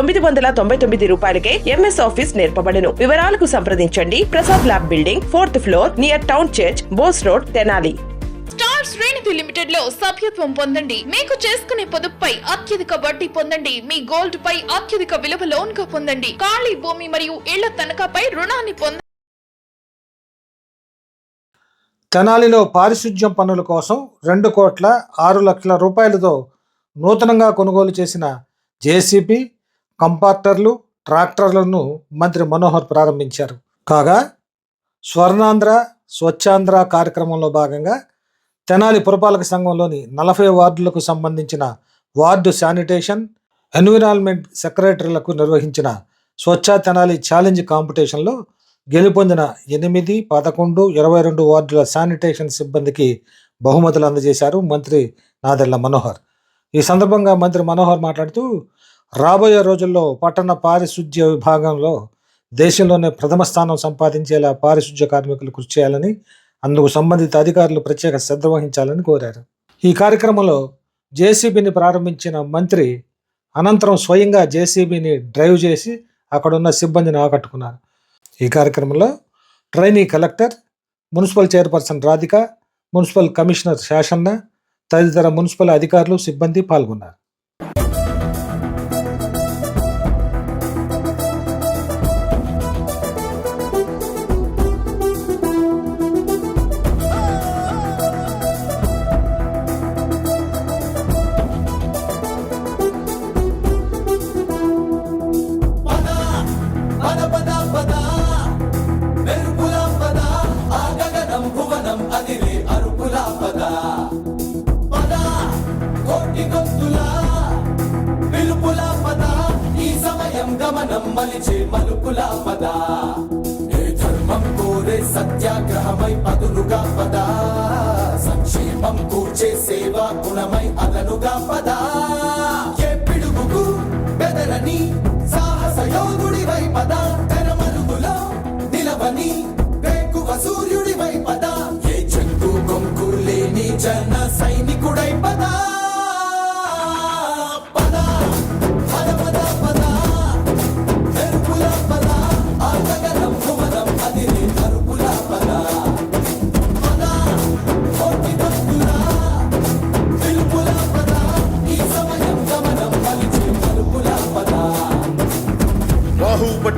తొమ్మిది వందల తొంభై తొమ్మిది రూపాయలకే ఎంఎస్ ఆఫీస్ నేర్పబడును. వివరాలకు సంప్రదించండి. Prasad lab building fourth floor near town church Bose road Tenali. Star Sreenidhi లిమిటెడ్లో సభ్యత్వం పొందండి. మీకు చేసుకునే పొదుపుపై అత్యధిక వడ్డీ పొందండి. మీ గోల్డ్ పై అత్యధిక విలువ లోన్గా పొందండి. ఖాళీ భూమి మరియు ఇళ్ళ తనఖాపై రుణాన్ని పొందండి తెనాలిలో పారిశుధ్యం పనుల కోసం రెండు కోట్ల ఆరు లక్షల రూపాయలతో నూతనంగా కొనుగోలు చేసిన జేసీబీ కంపార్టర్లు ట్రాక్టర్లను మంత్రి మనోహర్ ప్రారంభించారు. కాగా స్వర్ణాంధ్ర స్వచ్ఛాంధ్ర కార్యక్రమంలో భాగంగా తెనాలి పురపాలక సంఘంలోని నలభై వార్డులకు సంబంధించిన వార్డు శానిటేషన్ ఎన్విరాన్మెంట్ సెక్రటరీలకు నిర్వహించిన స్వచ్ఛ తెనాలి ఛాలెంజ్ కాంపిటీషన్లో గెలుపొందిన ఎనిమిది పదకొండు ఇరవై రెండు వార్డుల శానిటేషన్ సిబ్బందికి బహుమతులు అందజేశారు మంత్రి నాదెళ్ళ మనోహర్. ఈ సందర్భంగా మంత్రి మనోహర్ మాట్లాడుతూ రాబోయే రోజుల్లో పట్టణ పారిశుధ్య విభాగంలో దేశంలోనే ప్రథమ స్థానం సంపాదించేలా పారిశుధ్య కార్మికులు కృషి చేయాలని అందుకు సంబంధిత అధికారులు ప్రత్యేక శ్రద్ధ వహించాలని కోరారు. ఈ కార్యక్రమంలో జేసీబీని ప్రారంభించిన మంత్రి అనంతరం స్వయంగా జేసీబీని డ్రైవ్ చేసి అక్కడున్న సిబ్బందిని ఆకట్టుకున్నారు. ఈ కార్యక్రమంలో trainee collector municipal chairperson Radhika municipal commissioner Sasanna తదితర మున్సిపల్ అధికారులు సిబ్బంది పాల్గొన్నారు. సమయం మలిచే మలుపుల పద. ఏ ధర్మం కోరే సత్యాగ్రహమై పదులుగా పద. సంక్షేమం కూర్చే సేవా గుణమై అదనుగా పదా.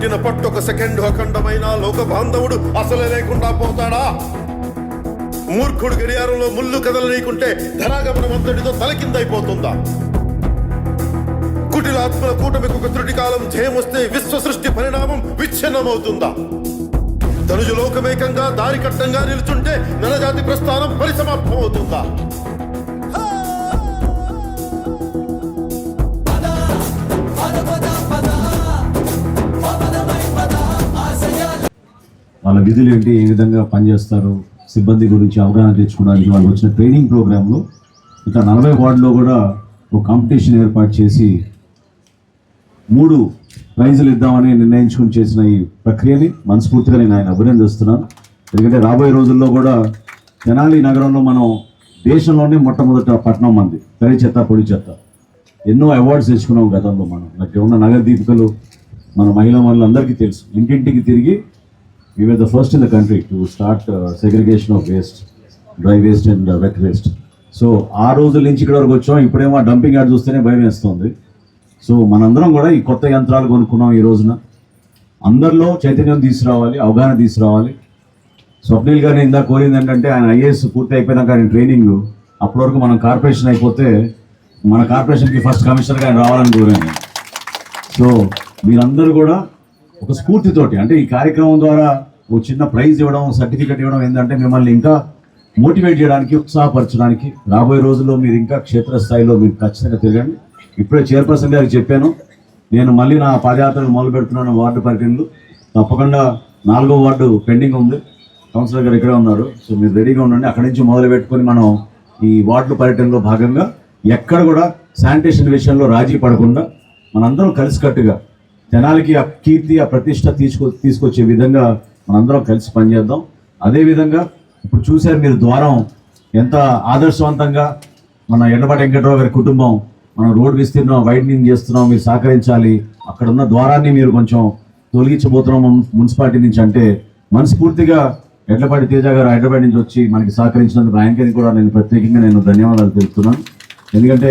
పట్టిన పట్టొక సెకండ్ అఖండమైన లోక బాంధవుడు అసలే లేకుండా పోతాడా? మూర్ఖుడు గడియారంలో ముళ్ళు కదలనీయకుంటే ధరాగమనం అంతటితో తలకిందైపోతుందా కుటిలాత్మల కూటమికి ఒక త్రుటి కాలం జయమొస్తే విశ్వ సృష్టి పరిణామం విచ్ఛిన్నమవుతుందా? ధనుజు లోకమేకంగా దారి కట్టంగా నిలుచుంటే నలజాతి ప్రస్థానం పరిసమాప్తమవుతుందా? అవుతుందా వాళ్ళ విధులు ఏంటి? ఏ విధంగా పనిచేస్తారు? సిబ్బంది గురించి అవగాహన తెచ్చుకోవడానికి వాళ్ళు వచ్చిన ట్రైనింగ్ ప్రోగ్రాంలో ఇక నలభై వార్డులో కూడా ఒక కాంపిటీషన్ ఏర్పాటు చేసి మూడు ప్రైజులు ఇద్దామని నిర్ణయించుకుని చేసిన ఈ ప్రక్రియని మనస్ఫూర్తిగా నేను ఆయన అభినందిస్తున్నాను. ఎందుకంటే రాబోయే రోజుల్లో కూడా తెనాలి నగరంలో మనం దేశంలోనే మొట్టమొదట పట్టణం మంది తడి చెత్త పొడి చెత్త. ఎన్నో అవార్డ్స్ తెచ్చుకున్నాం గతంలో మనం. నాకు ఉన్న నగర దీపికలు మన మహిళా మనులందరికీ తెలుసు. ఇంటింటికి తిరిగి we were the first in the country to start uh, segregation of waste, dry waste and uh, wet waste. So ఆ రోజుల నుంచి ఇక్కడ వరకు వచ్చాం. ఇప్పుడేమో డంపింగ్ యార్డ్ చూస్తేనే భయం వేస్తుంది. సో మనందరం కూడా ఈ కొత్త యంత్రాలు కొనుక్కున్నాం ఈ రోజున. అందరిలో చైతన్యం తీసుకురావాలి అవగాహన తీసుకురావాలి. స్వప్నిల్ గారిని ఇందాక కోరింది ఏంటంటే ఆయన ఐఏఎస్ పూర్తి అయిపోయినాక ఆయన ట్రైనింగ్ అప్పటి వరకు మనం కార్పొరేషన్ అయిపోతే మన కార్పొరేషన్కి ఫస్ట్ కమిషనర్గా ఆయన రావాలని కోరాను. సో మీరందరూ కూడా ఒక స్ఫూర్తితోటి అంటే ఈ కార్యక్రమం ద్వారా ఒక చిన్న ప్రైజ్ ఇవ్వడం సర్టిఫికెట్ ఇవ్వడం ఏంటంటే మిమ్మల్ని ఇంకా మోటివేట్ చేయడానికి ఉత్సాహపరచడానికి రాబోయే రోజుల్లో మీరు ఇంకా క్షేత్రస్థాయిలో మీరు ఖచ్చితంగా తిరగండి. ఇప్పుడే చైర్పర్సన్ గారికి చెప్పాను నేను మళ్ళీ నా పాదయాత్రను మొదలు పెడుతున్నాను వార్డు పర్యటనలు తప్పకుండా నాలుగో వార్డు పెండింగ్ ఉంది. కౌన్సిలర్ గారు ఇక్కడే ఉన్నారు. సో మీరు రెడీగా ఉండండి. అక్కడి నుంచి మొదలు పెట్టుకొని మనం ఈ వార్డు పర్యటనలో భాగంగా ఎక్కడ కూడా శానిటేషన్ విషయంలో రాజీ పడకుండా మనందరం కలిసికట్టుగా జనాలకి ఆ కీర్తి ఆ ప్రతిష్ట తీసుకొ తీసుకొచ్చే విధంగా మనందరం కలిసి పనిచేద్దాం. అదేవిధంగా ఇప్పుడు చూశారు మీరు ద్వారం ఎంత ఆదర్శవంతంగా మన ఎండపాటి వెంకట్రావు గారి కుటుంబం మనం రోడ్ విస్తీర్ణం వైడనింగ్ చేస్తున్నాం మీరు సహకరించాలి. అక్కడ ఉన్న ద్వారాన్ని మీరు కొంచెం తొలగించబోతున్నాం మున్సిపాలిటీ నుంచి అంటే మనస్ఫూర్తిగా ఎడ్లపాటి తేజ గారు హైదరాబాద్ నుంచి వచ్చి మనకి సహకరించినందుకు ఆయనకని కూడా నేను ప్రత్యేకంగా నేను ధన్యవాదాలు తెలుపుతున్నాను. ఎందుకంటే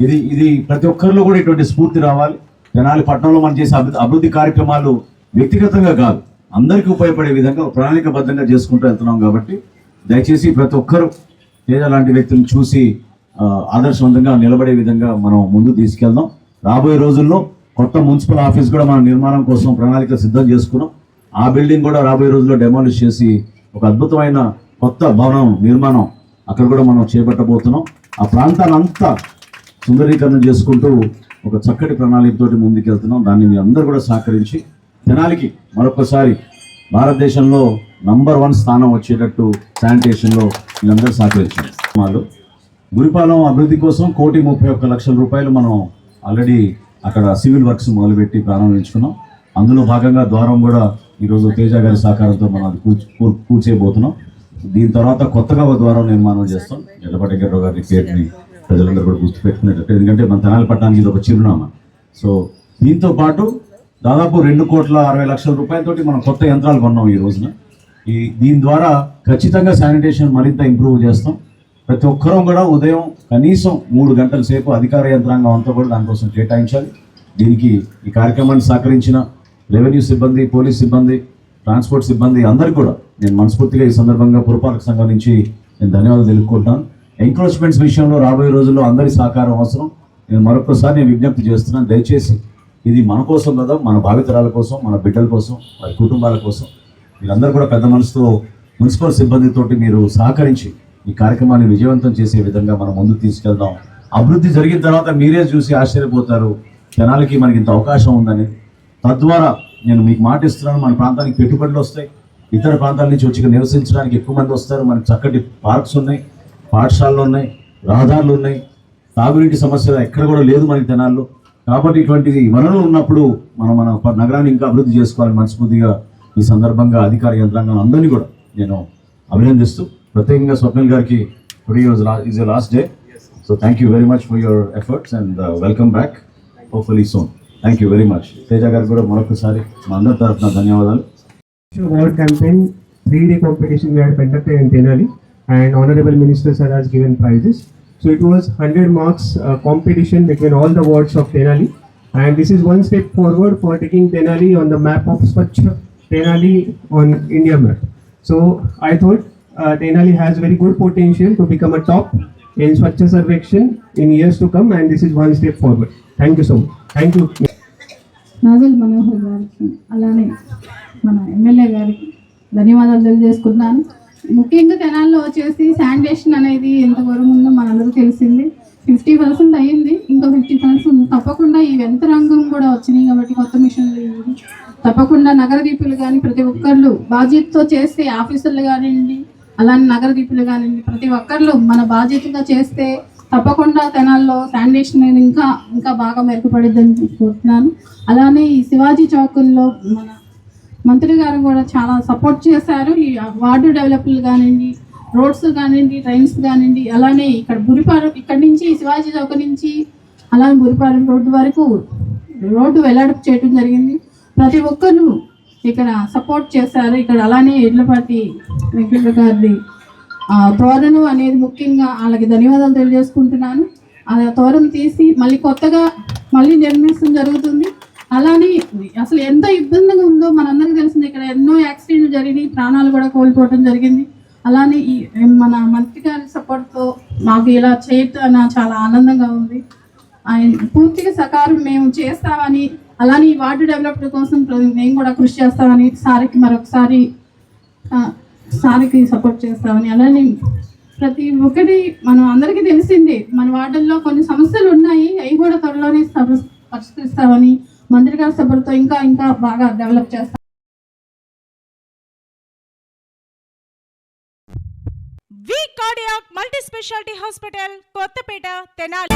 ఇది ఇది ప్రతి ఒక్కరిలో కూడా ఇటువంటి స్ఫూర్తి రావాలి. తెనాలి పట్టణంలో మనం చేసే అభివృద్ధి అభివృద్ధి కార్యక్రమాలు వ్యక్తిగతంగా కాదు. అందరికీ ఉపయోగపడే విధంగా ప్రణాళికబద్ధంగా చేసుకుంటూ వెళ్తున్నాం కాబట్టి దయచేసి ప్రతి ఒక్కరూ తేజ లాంటి వ్యక్తులను చూసి ఆదర్శవంతంగా నిలబడే విధంగా మనం ముందు తీసుకెళ్దాం. రాబోయే రోజుల్లో కొత్త మున్సిపల్ ఆఫీస్ కూడా మనం నిర్మాణం కోసం ప్రణాళిక సిద్ధం చేసుకున్నాం. ఆ బిల్డింగ్ కూడా రాబోయే రోజుల్లో డెమాలిష్ చేసి ఒక అద్భుతమైన కొత్త భవనం నిర్మాణం అక్కడ కూడా మనం చేపట్టబోతున్నాం. ఆ ప్రాంతాన్ని అంతా సుందరీకరణ చేసుకుంటూ ఒక చక్కటి ప్రణాళికతోటి ముందుకెళ్తున్నాం. దాన్ని మీ అందరూ కూడా సహకరించి జనాలకి మరొకసారి భారతదేశంలో నంబర్ వన్ స్థానం వచ్చేటట్టు శానిటేషన్లో వీళ్ళందరూ సహకరించారు వాళ్ళు గురిపాలెం అభివృద్ధి కోసం కోటి ముప్పై ఒక్క లక్షల రూపాయలు మనం ఆల్రెడీ అక్కడ సివిల్ వర్క్స్ మొదలుపెట్టి ప్రారంభించుకున్నాం. అందులో భాగంగా ద్వారం కూడా ఈరోజు తేజ గారి సహకారంతో మనం అది కూర్చు కూర్చేయబోతున్నాం దీని తర్వాత కొత్తగా ఒక ద్వారం నిర్మాణం చేస్తాం. ఎల్లపటి గారి పేరుని ప్రజలందరూ కూడా గుర్తుపెట్టుకునేటట్టు ఎందుకంటే మన తెనాలి పట్టణానికి ఇది ఒక చిరునామా. సో దీంతో పాటు దాదాపు రెండు కోట్ల అరవై లక్షల రూపాయలతోటి మనం కొత్త యంత్రాలు కొన్నాం ఈ రోజున. ఈ దీని ద్వారా ఖచ్చితంగా శానిటేషన్ మరింత ఇంప్రూవ్ చేస్తాం. ప్రతి ఒక్కరూ కూడా ఉదయం కనీసం మూడు గంటల సేపు అధికార యంత్రాంగం అంతా కూడా దానికోసం కేటాయించాలి. దీనికి ఈ కార్యక్రమాన్ని సహకరించిన రెవెన్యూ సిబ్బంది పోలీస్ సిబ్బంది ట్రాన్స్పోర్ట్ సిబ్బంది అందరికీ కూడా నేను మనస్ఫూర్తిగా ఈ సందర్భంగా పురపాలక సంఘం నుంచి నేను ధన్యవాదాలు తెలుపుకుంటాను ఎంక్రోచ్మెంట్స్ విషయంలో రాబోయే రోజుల్లో అందరి సహకారం అవసరం. నేను మరొకసారి నేను విజ్ఞప్తి చేస్తున్నాను దయచేసి ఇది మన కోసం కదా మన భావితరాల కోసం మన బిడ్డల కోసం వారి కుటుంబాల కోసం. మీరందరూ కూడా పెద్ద మనసుతో మున్సిపల్ సిబ్బందితోటి మీరు సహకరించి ఈ కార్యక్రమాన్ని విజయవంతం చేసే విధంగా మనం ముందుకు తీసుకెళ్దాం. అభివృద్ధి జరిగిన తర్వాత మీరే చూసి ఆశ్చర్యపోతారు. జనాలకి మనకి ఇంత అవకాశం ఉందని. తద్వారా నేను మీకు మాట ఇస్తున్నాను మన ప్రాంతానికి పెట్టుబడులు వస్తాయి. ఇతర ప్రాంతాల నుంచి వచ్చి నివసించడానికి ఎక్కువ మంది వస్తారు. మనకి చక్కటి పార్క్స్ ఉన్నాయి. పాఠశాలలు ఉన్నాయి రహదారులు ఉన్నాయి. తాగునీటి సమస్య ఎక్కడ కూడా లేదు మనకి జనాల్లో. కాబట్టి ఇటువంటిది వనరులు ఉన్నప్పుడు మనం మన నగరాన్ని ఇంకా అభివృద్ధి చేసుకోవాలని మనస్ఫూర్తిగా ఈ సందర్భంగా అధికార యంత్రాంగం అందరినీ కూడా నేను అభినందిస్తూ ప్రత్యేకంగా స్వప్నిల్ గారికి today is last day so thank you very much for your efforts and welcome back hopefully soon thank you very much Teja గారికి కూడా మరొకసారి మా అందరి తరఫున ధన్యవాదాలు. World campaign, three-day competition we had and honorable minister sir has given prizes. So it was hundred marks uh, competition between all the wards of Tenali, and this is one step forward for taking Tenali on the map of Swachh Tenali on India map. So I thought uh, Tenali has very good potential to become a top in Swachh Sarvekshan in years to come, and this is one step forward. Thank you so much. Thank you. Nazal Manohar గారికి అలానే మన MLA గారికి ధన్యవాదాలు తెలియజేసుకున్నాను ముఖ్యంగా తెనాల్లో వచ్చేసి sanitation అనేది ఎంతవరకు ఉందో మనందరూ తెలిసింది. ఫిఫ్టీ పర్సెంట్ అయ్యింది. ఇంకా ఫిఫ్టీ పర్సెంట్ తప్పకుండా ఈ యంత్రాంగం కూడా వచ్చినాయి కాబట్టి కొత్త మిషన్లు తప్పకుండా నగర దీపులు కానీ ప్రతి ఒక్కళ్ళు బాధ్యతతో చేస్తే ఆఫీసర్లు కానివ్వండి అలానే నగర దీపులు కానివ్వండి ప్రతి ఒక్కళ్ళు మన బాధ్యతగా చేస్తే తప్పకుండా తెనాల్లో శానిటేషన్ అనేది ఇంకా ఇంకా బాగా మెరుగుపడిద్దని కోరుతున్నాను. అలానే ఈ శివాజీ చౌకుల్లో మన మంత్రి గారు కూడా చాలా సపోర్ట్ చేశారు. ఈ వార్డు డెవలప్లు కానివ్వండి రోడ్స్ కానివ్వండి ట్రైన్స్ కానివ్వండి అలానే ఇక్కడ బురిపాలెం ఇక్కడ నుంచి శివాజీ చౌక నుంచి అలానే బురిపాలెం రోడ్డు వరకు రోడ్డు వెల్లడి చేయడం జరిగింది. ప్రతి ఒక్కరు ఇక్కడ సపోర్ట్ చేశారు. ఇక్కడ అలానే ఎడ్లపాటి వెంకట గారి ఆ, తోరణం అనేది ముఖ్యంగా వాళ్ళకి ధన్యవాదాలు తెలియజేసుకుంటున్నాను. ఆ తోరణం తీసి మళ్ళీ కొత్తగా మళ్ళీ నిర్మించడం జరుగుతుంది. అలానే అసలు ఎంత ఇబ్బందిగా ఉందో మనందరికీ తెలిసింది ఇక్కడ ఎన్నో యాక్సిడెంట్లు జరిగినాయి ప్రాణాలు కూడా కోల్పోవడం జరిగింది. అలానే ఈ మన మంత్రి గారి సపోర్ట్తో మాకు ఇలా చేయటం చాలా ఆనందంగా ఉంది. ఆయన పూర్తిగా సకారం మేము చేస్తామని అలానే ఈ వార్డు డెవలప్మెంట్ కోసం మేము కూడా కృషి చేస్తామని సార్కి మరొకసారి సారికి సార్కి సపోర్ట్ చేస్తామని అలానే ప్రతి ఒక్కటి మనం అందరికీ తెలిసిందే మన వార్డుల్లో కొన్ని సమస్యలు ఉన్నాయి అవి కూడా త్వరలోనే పరిష్కరిస్తామని మంత్రి గారి ఇంకా ఇంకా బాగా డెవలప్ చేస్తాం V cardiac multi speciality hospital Kothapeta Tenali.